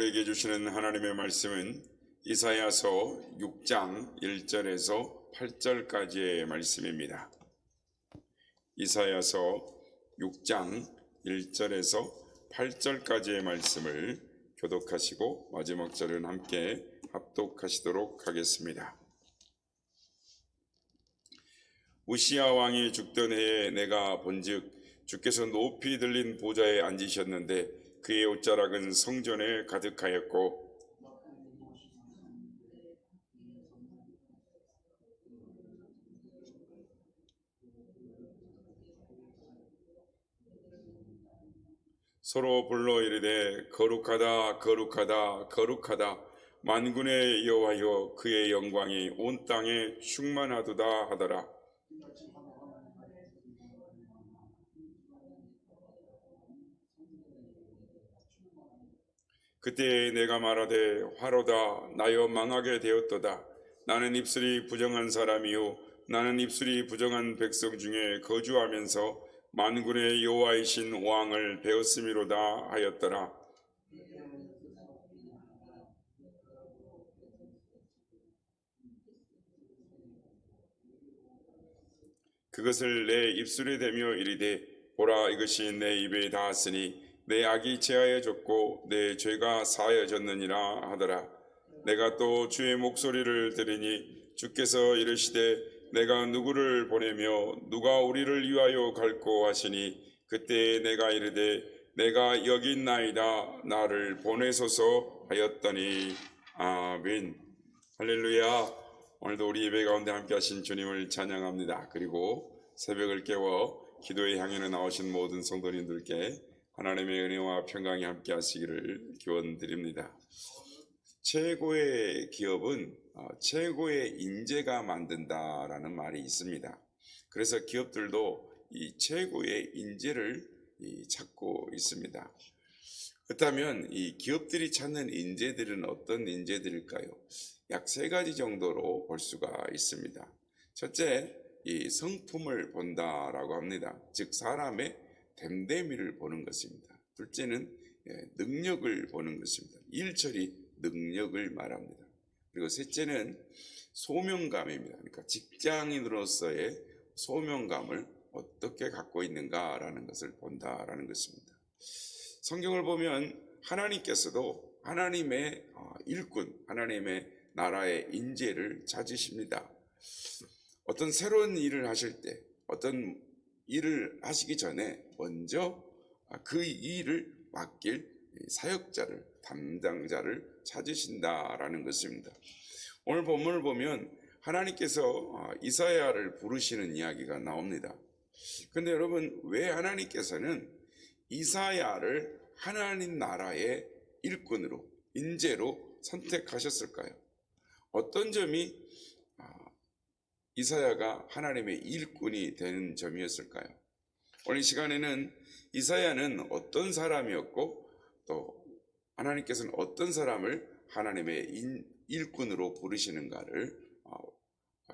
우리에게 주시는 하나님의 말씀은 이사야서 6장 1절에서 8절까지의 말씀입니다. 이사야서 6장 1절에서 8절까지의 말씀을 교독하시고 마지막 절은 함께 합독하시도록 하겠습니다. 우시야 왕이 죽던 해에 내가 본즉 주께서 높이 들린 보좌에 앉으셨는데 그의 옷자락은 성전에 가득하였고 서로 불러 이르되 거룩하다 거룩하다 거룩하다. 만군의 여호와여 그의 영광이 온 땅에 충만하도다 하더라 그때 내가 말하되 화로다 나여 망하게 되었도다. 나는 입술이 부정한 사람이요 나는 입술이 부정한 백성 중에 거주하면서 만군의 여호와이신 왕을 배웠음이로다 하였더라. 그것을 내 입술에 대며 이르되 보라 이것이 내 입에 닿았으니 내 악이 제하여졌고 내 죄가 사하여졌느니라 하더라. 내가 또 주의 목소리를 들으니 주께서 이르시되 내가 누구를 보내며 누가 우리를 위하여 갈고 하시니 그때 내가 이르되 내가 여기 있나이다. 나를 보내소서 하였더니 아멘. 할렐루야. 오늘도 우리 예배 가운데 함께 하신 주님을 찬양합니다. 그리고 새벽을 깨워 기도의 향연에 나오신 모든 성도님들께 하나님의 은혜와 평강이 함께 하시기를 기원드립니다 최고의 기업은 어, 최고의 인재가 만든다라는 말이 있습니다. 그래서 기업들도 이 최고의 인재를 이 찾고 있습니다. 그렇다면 이 기업들이 찾는 인재들은 어떤 인재들일까요? 약 세 가지 정도로 볼 수가 있습니다. 첫째, 이 성품을 본다라고 합니다. 즉 사람의 됨됨이를 보는 것입니다. 둘째는 예, 능력을 보는 것입니다. 일처리 능력을 말합니다. 그리고 셋째는 소명감입니다. 그러니까 직장인으로서의 소명감을 어떻게 갖고 있는가라는 것을 본다라는 것입니다. 성경을 보면 하나님께서도 하나님의 어, 일꾼, 하나님의 나라의 인재를 찾으십니다. 어떤 새로운 일을 하실 때, 어떤 일을 하시기 전에 먼저 그 일을 맡길 사역자를 담당자를 찾으신다라는 것입니다. 오늘 본문을 보면 하나님께서 이사야를 부르시는 이야기가 나옵니다. 근데 여러분 왜 하나님께서는 이사야를 하나님 나라의 일꾼으로 인재로 선택하셨을까요? 어떤 점이 이사야가 하나님의 일꾼이 되는 점이었을까요? 오늘 시간에는 이사야는 어떤 사람이었고 또 하나님께서는 어떤 사람을 하나님의 인, 일꾼으로 부르시는가를 어,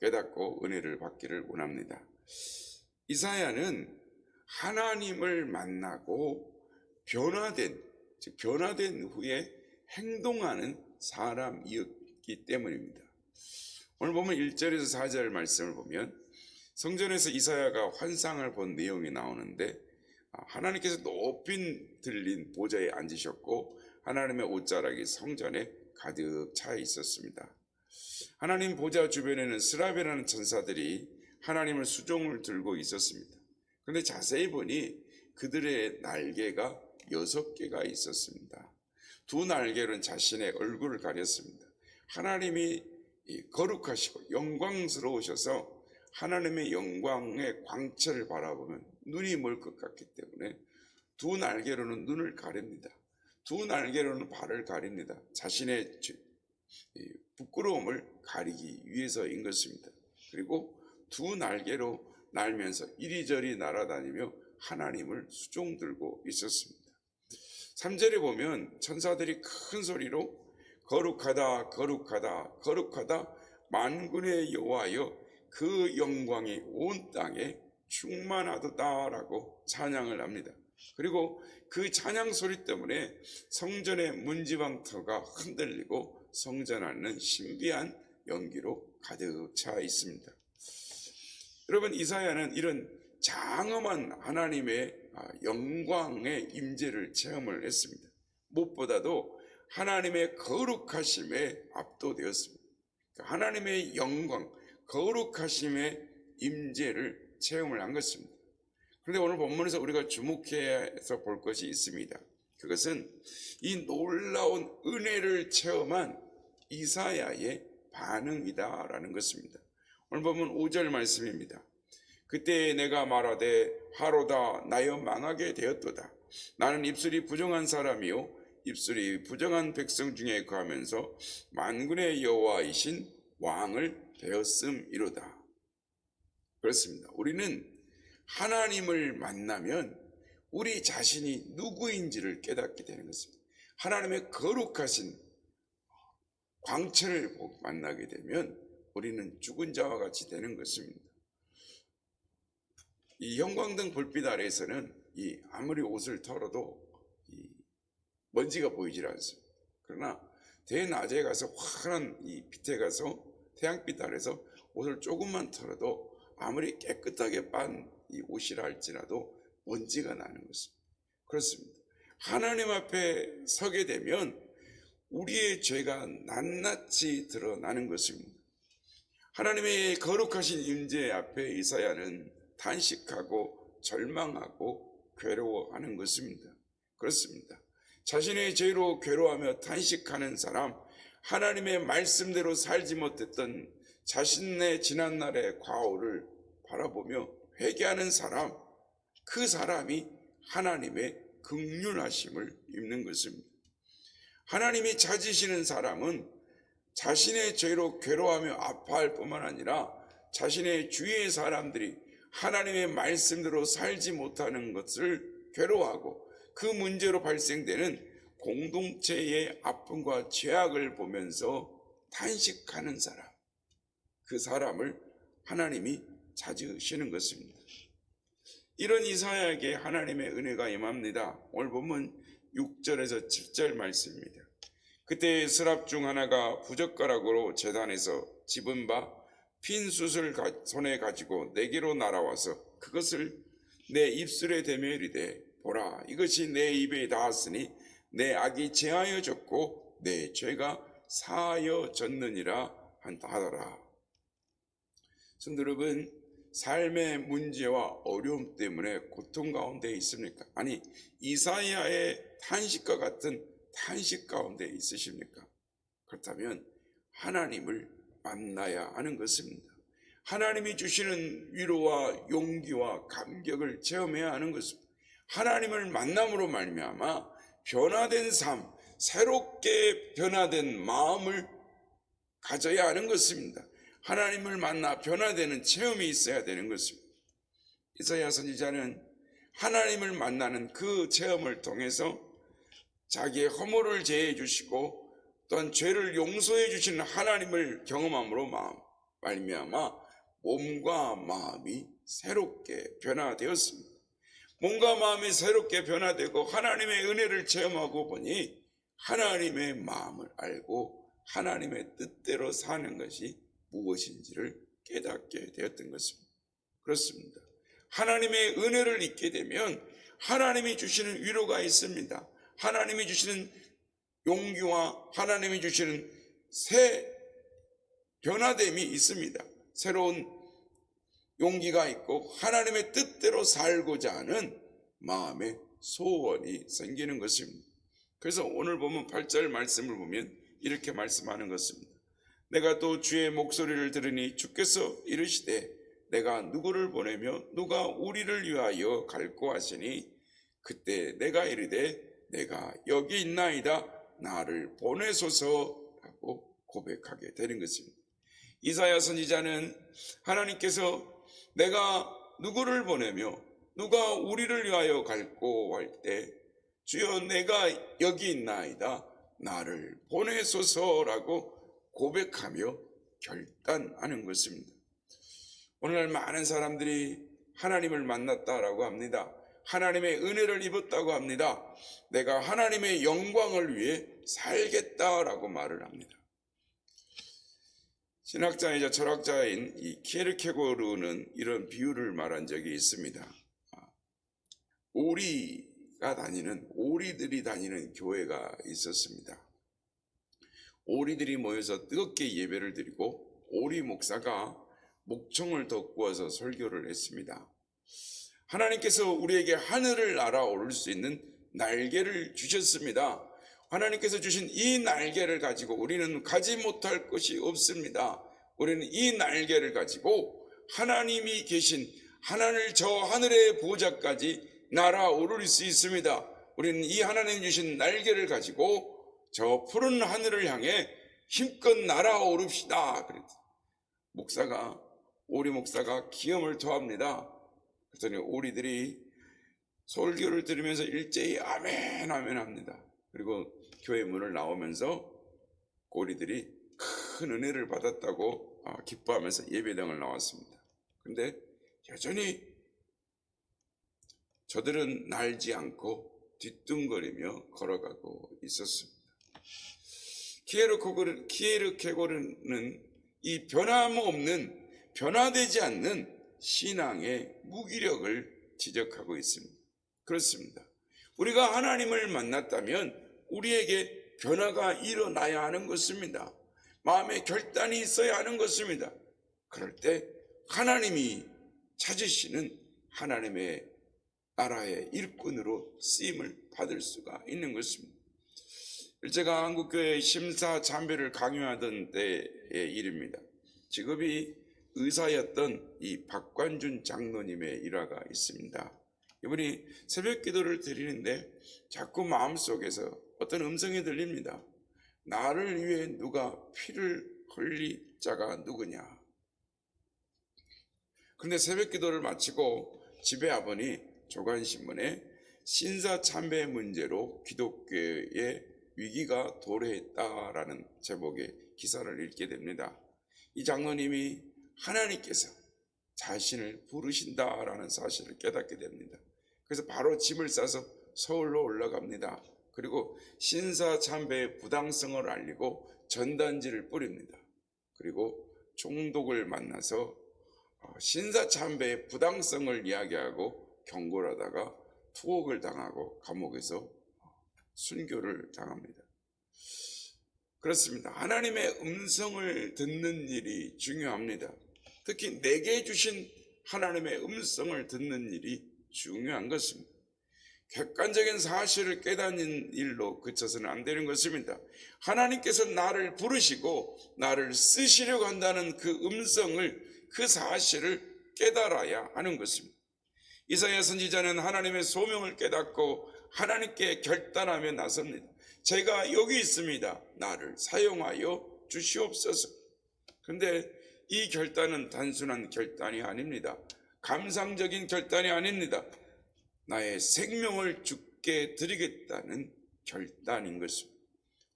깨닫고 은혜를 받기를 원합니다. 이사야는 하나님을 만나고 변화된 즉 변화된 후에 행동하는 사람이었기 때문입니다. 오늘 보면 1절에서 4절 말씀을 보면 성전에서 이사야가 환상을 본 내용이 나오는데 아, 하나님께서 높이 들린 보좌에 앉으셨고 하나님의 옷자락이 성전에 가득 차 있었습니다. 하나님 보좌 주변에는 스라베라는 천사들이 하나님을 수종을 들고 있었습니다. 그런데 자세히 보니 그들의 날개가 여섯 개가 있었습니다. 두 날개는 자신의 얼굴을 가렸습니다. 하나님이 거룩하시고 영광스러우셔서 하나님의 영광의 광채를 바라보면 눈이 멀 것 같기 때문에 두 날개로는 눈을 가립니다. 두 날개로는 발을 가립니다. 자신의 부끄러움을 가리기 위해서인 것입니다. 그리고 두 날개로 날면서 이리저리 날아다니며 하나님을 수종 들고 있었습니다. 3절에 보면 천사들이 큰 소리로 거룩하다 거룩하다 거룩하다 만군의 여호와여 그 영광이 온 땅에 충만하도다라고 찬양을 합니다. 그리고 그 찬양 소리 때문에 성전의 문지방터가 흔들리고 성전 안은 신비한 연기로 가득 차 있습니다. 여러분 이사야는 이런 장엄한 하나님의 아, 영광의 임재를 체험을 했습니다. 무엇보다도 하나님의 거룩하심에 압도되었습니다. 그러니까 하나님의 영광, 거룩하심의 임재를 체험을 한 것입니다. 그런데 오늘 본문에서 우리가 주목해서 볼 것이 있습니다. 그것은 이 놀라운 은혜를 체험한 이사야의 반응이다라는 것입니다. 오늘 보면 5절 말씀입니다. 그때 내가 말하되 하로다 나여 망하게 되었도다. 나는 입술이 부정한 사람이요 입술이 부정한 백성 중에 거하면서 만군의 여호와이신 왕을 배웠음이로다. 그렇습니다. 우리는 하나님을 만나면 우리 자신이 누구인지를 깨닫게 되는 것입니다. 하나님의 거룩하신 광채를 만나게 되면 우리는 죽은 자와 같이 되는 것입니다. 이 형광등 불빛 아래에서는 이 아무리 옷을 털어도 이 먼지가 보이질 않습니다. 그러나 대낮에 가서 환한 이 빛에 가서 태양빛 아래서 옷을 조금만 털어도 아무리 깨끗하게 빤 이 옷이라 할지라도 먼지가 나는 것입니다. 그렇습니다. 하나님 앞에 서게 되면 우리의 죄가 낱낱이 드러나는 것입니다. 하나님의 거룩하신 임재 앞에 이사야는 탄식하고 절망하고 괴로워하는 것입니다. 그렇습니다. 자신의 죄로 괴로워하며 탄식하는 사람, 하나님의 말씀대로 살지 못했던 자신의 지난날의 과오를 바라보며 회개하는 사람, 그 사람이 하나님의 극률하심을 입는 것입니다. 하나님이 찾으시는 사람은 자신의 죄로 괴로워하며 아파할 뿐만 아니라 자신의 주위의 사람들이 하나님의 말씀대로 살지 못하는 것을 괴로워하고 그 문제로 발생되는 공동체의 아픔과 죄악을 보면서 탄식하는 사람, 그 사람을 하나님이 찾으시는 것입니다. 이런 이사야에게 하나님의 은혜가 임합니다. 오늘 보면 6절에서 7절 말씀입니다. 그때 스랍 중 하나가 부젓가락으로 재단에서 집은 바 핀 숯을 가- 손에 가지고 내게로 날아와서 그것을 내 입술에 대며 이르되 보라 이것이 내 입에 닿았으니 내 악이 제하여졌고 내 죄가 사하여졌느니라 하더라. 성도 여러분 삶의 문제와 어려움 때문에 고통 가운데 있습니까? 아니 이사야의 탄식과 같은 탄식 가운데 있으십니까? 그렇다면 하나님을 만나야 하는 것입니다. 하나님이 주시는 위로와 용기와 감격을 체험해야 하는 것입니다. 하나님을 만남으로 말미암아 변화된 삶, 새롭게 변화된 마음을 가져야 하는 것입니다. 하나님을 만나 변화되는 체험이 있어야 되는 것입니다. 이사야 선지자는 하나님을 만나는 그 체험을 통해서 자기의 허물을 제해 주시고 또한 죄를 용서해 주시는 하나님을 경험함으로 마음 말미암아 몸과 마음이 새롭게 변화되었습니다. 몸과 마음이 새롭게 변화되고 하나님의 은혜를 체험하고 보니 하나님의 마음을 알고 하나님의 뜻대로 사는 것이 무엇인지를 깨닫게 되었던 것입니다. 그렇습니다. 하나님의 은혜를 잊게 되면 하나님이 주시는 위로가 있습니다. 하나님이 주시는 용기와 하나님이 주시는 새 변화됨이 있습니다. 새로운 용기가 있고 하나님의 뜻대로 살고자 하는 마음의 소원이 생기는 것입니다. 그래서 오늘 보면 8절 말씀을 보면 이렇게 말씀하는 것입니다. 내가 또 주의 목소리를 들으니 주께서 이르시되 내가 누구를 보내며 누가 우리를 위하여 갈고 하시니 그때 내가 이르되 내가 여기 있나이다 나를 보내소서라고 고백하게 되는 것입니다. 이사야 선지자는 하나님께서 내가 누구를 보내며 누가 우리를 위하여 갈고 할 때 주여 내가 여기 있나이다 나를 보내소서라고 고백하며 결단하는 것입니다. 오늘날 많은 사람들이 하나님을 만났다라고 합니다. 하나님의 은혜를 입었다고 합니다. 내가 하나님의 영광을 위해 살겠다라고 말을 합니다. 신학자이자 철학자인 이 키에르케고르는 이런 비유를 말한 적이 있습니다. 오리가 다니는 오리들이 다니는 교회가 있었습니다. 오리들이 모여서 뜨겁게 예배를 드리고 오리 목사가 목청을 덧구어서 설교를 했습니다. 하나님께서 우리에게 하늘을 날아오를 수 있는 날개를 주셨습니다. 하나님께서 주신 이 날개를 가지고 우리는 가지 못할 것이 없습니다. 우리는 이 날개를 가지고 하나님이 계신 하나님 저 하늘의 보좌까지 날아오를 수 있습니다. 우리는 이 하나님 주신 날개를 가지고 저 푸른 하늘을 향해 힘껏 날아오릅시다. 그랬 목사가 오리 목사가 기염을 토합니다. 그랬더니 오리들이 설교를 들으면서 일제히 아멘 아멘 합니다. 그리고 교회 문을 나오면서 오리들이 큰 은혜를 받았다고 아, 기뻐하면서 예배당을 나왔습니다. 근데 여전히 저들은 날지 않고 뒤뚱거리며 걸어가고 있었습니다. 키에르코고르, 키에르케고르는 이 변함없는 변화되지 않는 신앙의 무기력을 지적하고 있습니다. 그렇습니다. 우리가 하나님을 만났다면 우리에게 변화가 일어나야 하는 것입니다. 마음에 결단이 있어야 하는 것입니다. 그럴 때 하나님이 찾으시는 하나님의 나라의 일꾼으로 쓰임을 받을 수가 있는 것입니다. 제가 한국교회 심사 참배를 강요하던 때의 일입니다. 직업이 의사였던 이 박관준 장로님의 일화가 있습니다. 이분이 새벽 기도를 드리는데 자꾸 마음속에서 어떤 음성이 들립니다. 나를 위해 누가 피를 흘릴 자가 누구냐? 그런데 새벽 기도를 마치고 집에 아버니 조간신문에 신사 참배 문제로 기독교의 위기가 도래했다라는 제목의 기사를 읽게 됩니다. 이 장로님이 하나님께서 자신을 부르신다라는 사실을 깨닫게 됩니다. 그래서 바로 짐을 싸서 서울로 올라갑니다. 그리고 신사 참배의 부당성을 알리고 전단지를 뿌립니다. 그리고 종독을 만나서 어, 신사 참배의 부당성을 이야기하고 경고를 하다가 투옥을 당하고 감옥에서 순교를 당합니다. 그렇습니다. 하나님의 음성을 듣는 일이 중요합니다. 특히 내게 주신 하나님의 음성을 듣는 일이 중요한 것입니다. 객관적인 사실을 깨닫는 일로 그쳐서는 안 되는 것입니다. 하나님께서 나를 부르시고 나를 쓰시려고 한다는 그 음성을 그 사실을 깨달아야 하는 것입니다. 이사야 선지자는 하나님의 소명을 깨닫고 하나님께 결단하며 나섭니다. 제가 여기 있습니다. 나를 사용하여 주시옵소서. 근데 이 결단은 단순한 결단이 아닙니다. 감상적인 결단이 아닙니다. 나의 생명을 죽게 드리겠다는 결단인 것입니다.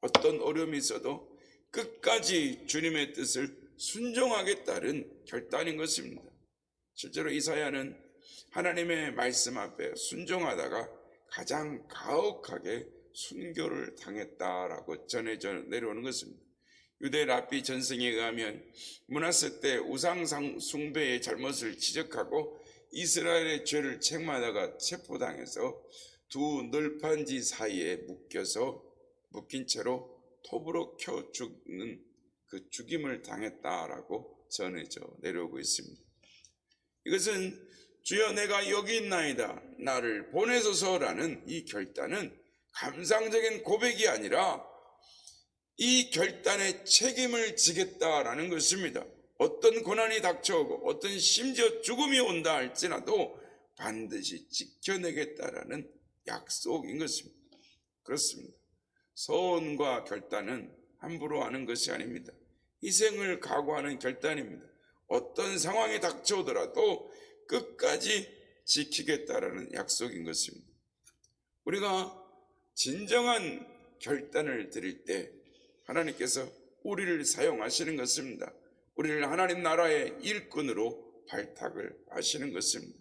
어떤 어려움이 있어도 끝까지 주님의 뜻을 순종하겠다는 결단인 것입니다. 실제로 이사야는 하나님의 말씀 앞에 순종하다가 가장 가혹하게 순교를 당했다라고 전해져 내려오는 것입니다. 유대 랍비 전승에 의하면 문하세 때 우상 숭배의 잘못을 지적하고 이스라엘의 죄를 책망하다가 체포당해서 두 널판지 사이에 묶여서 묶인 채로 톱으로 켜 죽는 그 죽임을 당했다라고 전해져 내려오고 있습니다. 이것은 주여 내가 여기 있나이다 나를 보내소서라는 이 결단은 감상적인 고백이 아니라 이 결단에 책임을 지겠다라는 것입니다. 어떤 고난이 닥쳐오고 어떤 심지어 죽음이 온다 할지라도 반드시 지켜내겠다라는 약속인 것입니다. 그렇습니다. 소원과 결단은 함부로 하는 것이 아닙니다. 희생을 각오하는 결단입니다. 어떤 상황이 닥쳐오더라도 끝까지 지키겠다라는 약속인 것입니다. 우리가 진정한 결단을 드릴 때 하나님께서 우리를 사용하시는 것입니다. 우리를 하나님 나라의 일꾼으로 발탁을 하시는 것입니다.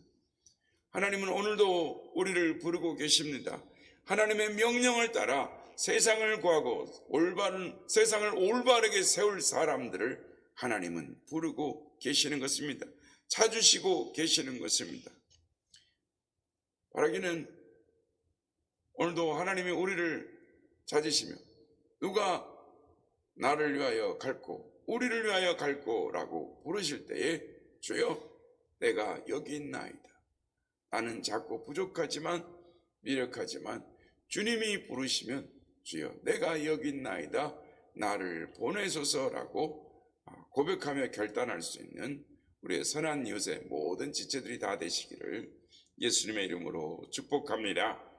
하나님은 오늘도 우리를 부르고 계십니다. 하나님의 명령을 따라 세상을 구하고 올바른 세상을 올바르게 세울 사람들을 하나님은 부르고 계시는 것입니다. 찾으시고 계시는 것입니다. 바라기는 오늘도 하나님이 우리를 찾으시며 누가 나를 위하여 갈고 우리를 위하여 갈고라고 부르실 때에 주여 내가 여기 있나이다. 나는 작고 부족하지만 미력하지만 주님이 부르시면 주여 내가 여기 있나이다. 나를 보내소서라고 고백하며 결단할 수 있는 우리의 선한 이웃의 모든 지체들이 다 되시기를 예수님의 이름으로 축복합니다.